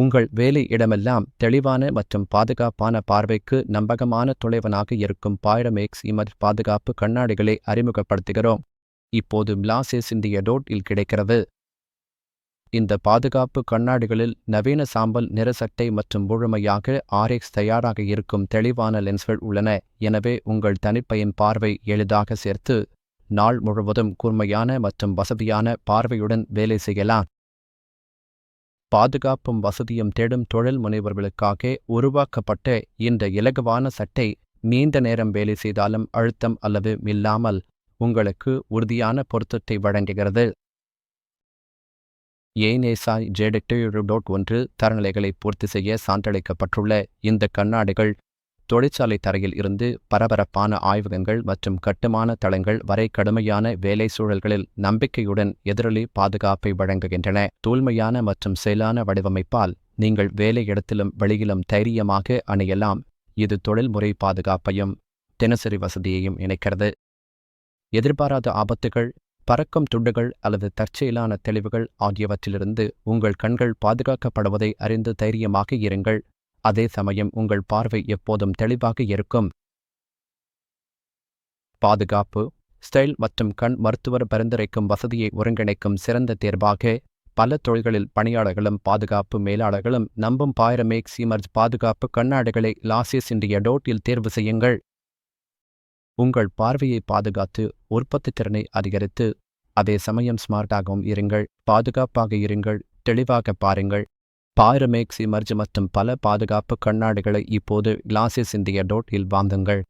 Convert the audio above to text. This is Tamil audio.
உங்கள் வேலை இடமெல்லாம் தெளிவான மற்றும் பாதுகாப்பான பார்வைக்கு நம்பகமான துளைவனாக இருக்கும் பாய்ரமேக்ஸ் இமது பாதுகாப்பு கண்ணாடிகளை அறிமுகப்படுத்துகிறோம். இப்போது மிலாசேஸ் இந்திய டோட்டில் கிடைக்கிறது. இந்த பாதுகாப்பு கண்ணாடிகளில் நவீன சாம்பல் நிற சட்டை மற்றும் முழுமையாக ஆர்எக்ஸ் தயாராக இருக்கும் தெளிவான லென்ஸ்கள் உள்ளன. எனவே உங்கள் தனிப்பையின் பார்வை எளிதாக சேர்த்து நாள் முழுவதும் கூர்மையான மற்றும் வசதியான பார்வையுடன் வேலை செய்யலாம். பாதுகாப்பும் வசதியும் தேடும் தொழில் முனைவர்களுக்காக உருவாக்கப்பட்ட இந்த இலகுவான சட்டை நீண்ட நேரம் வேலை செய்தாலும் அழுத்தம் அல்லது இல்லாமல் உங்களுக்கு உறுதியான பொருத்தத்தை வழங்குகிறது. ஏனேசாய் ஜேடெக்டோ டாட் ஒன்று தரநிலைகளை பூர்த்தி செய்ய சான்றளிக்கப்பட்டுள்ள இந்த கண்ணாடிகள் தொழிற்சாலை தரையில் இருந்து பரபரப்பான ஆய்வகங்கள் மற்றும் கட்டுமான தளங்கள் வரை கடுமையான வேலை சூழல்களில் நம்பிக்கையுடன் எதிரொலி பாதுகாப்பை வழங்குகின்றன. தூய்மையான மற்றும் செயலான வடிவமைப்பால் நீங்கள் வேலை இடத்திலும் வெளியிலும் தைரியமாக அணியலாம். இது தொழில்முறை பாதுகாப்பையும் தினசரி வசதியையும் இணைக்கிறது. எதிர்பாராத ஆபத்துகள் பறக்கும் துண்டுகள் அல்லது தற்செயலான தெளிவுகள் ஆகியவற்றிலிருந்து உங்கள் கண்கள் பாதுகாக்கப்படுவதை அறிந்து தைரியமாக இருங்கள். அதே சமயம் உங்கள் பார்வை எப்போதும் தெளிவாக இருக்கும். பாதுகாப்பு ஸ்டைல் மற்றும் கண் மருத்துவர் பரிந்துரைக்கும் வசதியை ஒருங்கிணைக்கும் சிறந்த தேர்வாக பல தொழில்களில் பணியாளர்களும் பாதுகாப்பு மேலாளர்களும் நம்பும் பாயரமேக் சீமர்ஜ் பாதுகாப்பு கண்ணாடிகளை லாசியஸ் இண்டிய டோட்டில் தேர்வு செய்யுங்கள். உங்கள் பார்வையை பாதுகாத்து உற்பத்தி திறனை அதிகரித்து அதே சமயம் ஸ்மார்ட்டாகவும் இருங்கள் பாதுகாப்பாக இருங்கள் தெளிவாக பாருங்கள். பாயிரமேக்ஸ் இமர்ஜ் மற்றும் பல பாதுகாப்பு கண்ணாடிகளை இப்போது கிளாசிஸ் இந்திய டோட்டில் வாங்குங்கள்.